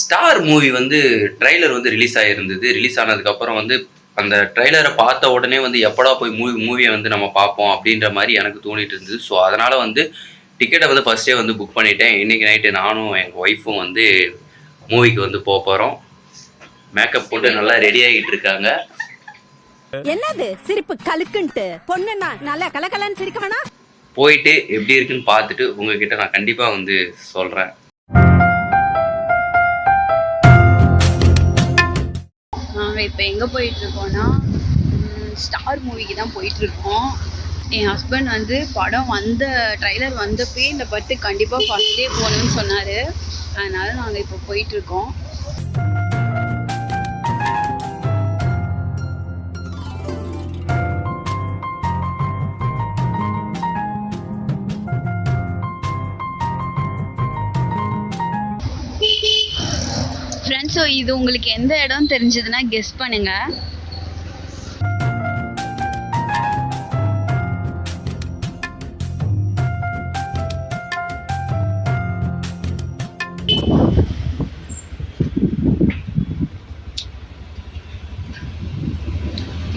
Star movie வந்து trailer வந்து release ஆகிருந்தது ரிலீஸ் ஆனதுக்கப்புறம் வந்து அந்த ட்ரைலரை பார்த்த உடனே வந்து எப்படா போய் மூவி மூவியை வந்து நம்ம பார்ப்போம் அப்படின்ற மாதிரி எனக்கு தோணிட்டு இருந்தது. ஸோ அதனால் வந்து டிக்கெட்டை வந்து ஃபஸ்ட்டே வந்து புக் பண்ணிட்டேன். இன்றைக்கி நைட்டு நானும் எங்கள் ஒய்ஃபும் வந்து மூவிக்கு வந்து போக போகிறோம் மேக்கப் போட்டு நல்லா ரெடி ஆகிட்டு இருக்காங்க. என்னது? சிரிப்பு கலுக்குன்ட்டு. பொண்ணுன்னா நல்லா கலகலன்னு சிரிக்க வேணாம்? போயிட்டு எப்படி இருக்குன்னு பார்த்துட்டு உங்ககிட்ட நான் கண்டிப்பாக வந்து சொல்கிறேன் இப்போ எங்கே போயிட்டுருக்கோன்னா ஸ்டார் மூவிக்கு தான் போயிட்டுருக்கோம். என் ஹஸ்பண்ட் வந்து படம் வந்த ட்ரைலர் வந்தப்பே இந்த படத்துக்கு கண்டிப்பாக ஃபஸ்ட் டே போகணும்னு சொன்னார். அதனால் நாங்கள் இப்போ போயிட்டுருக்கோம். ஸோ இது உங்களுக்கு எந்த இடம் தெரிஞ்சதுன்னா கெஸ் பண்ணுங்க.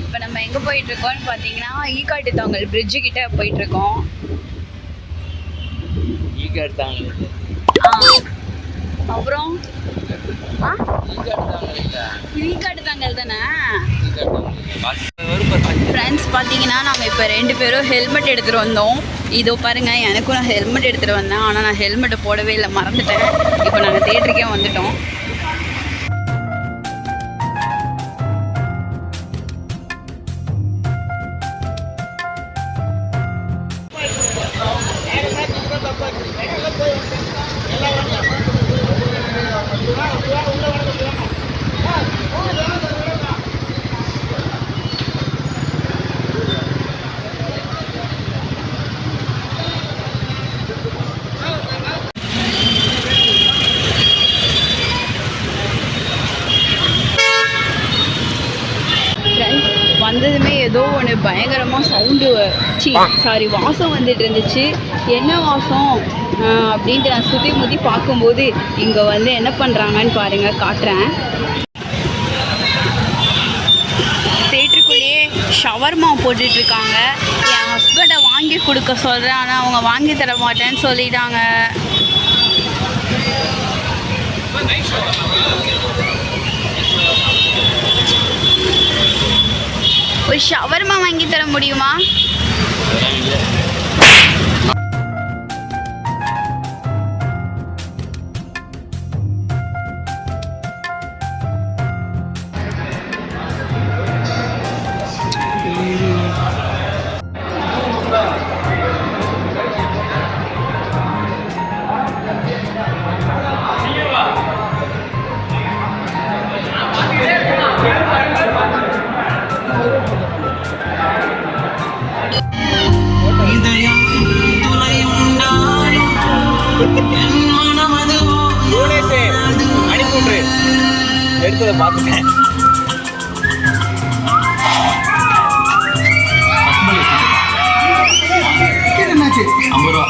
இப்போ நம்ம எங்கே போயிட்டு இருக்கோம்னு பார்த்தீங்கன்னா ஈக்காட்டு தாங்கல் பிரிட்ஜு கிட்ட போயிட்டு இருக்கோம் தாங்கல் அப்புறம்? ஆ? இது ஈக்காட்டு தாங்கல் தானே ஃப்ரெண்ட்ஸ் பார்த்தீங்கன்னா நாங்கள் இப்போ ரெண்டு பேரும் ஹெல்மெட் எடுத்துகிட்டு வந்தோம். இதோ பாருங்கள் எனக்கும் நான் ஹெல்மெட் எடுத்துகிட்டு வந்தேன். ஆனால் நான் ஹெல்மெட்டை போடவே இல்லை மறந்துட்டேன். இப்போ நாங்கள் தேட்டருக்கே வந்துட்டோம். ஃப்ரெண்ட்ஸ் வந்ததுமே ஏதோ ஒன்று பயங்கரமாக சவுண்டு சி சாரி வாசம் வந்துட்டு இருந்துச்சு. என்ன வாசம்? அப்படின்ட்டு நான் சுற்றி முற்றி பார்க்கும்போது இங்கே வந்து என்ன பண்ணுறாங்கன்னு பாருங்கள் காட்டுறேன். தேட்டருக்குள்ளேயே ஷவர்மா போட்டுட்ருக்காங்க. என் ஹஸ்பண்டை வாங்கி கொடுக்க சொல்கிறேன் ஆனால் அவங்க வாங்கி தர மாட்டேன்னு சொல்லிட்டாங்க. ஒரு ஷவர்மா வாங்கி தர முடியுமா? இருக்கிறத பார்த்துட்டேன் ஐம்பது ரூபா.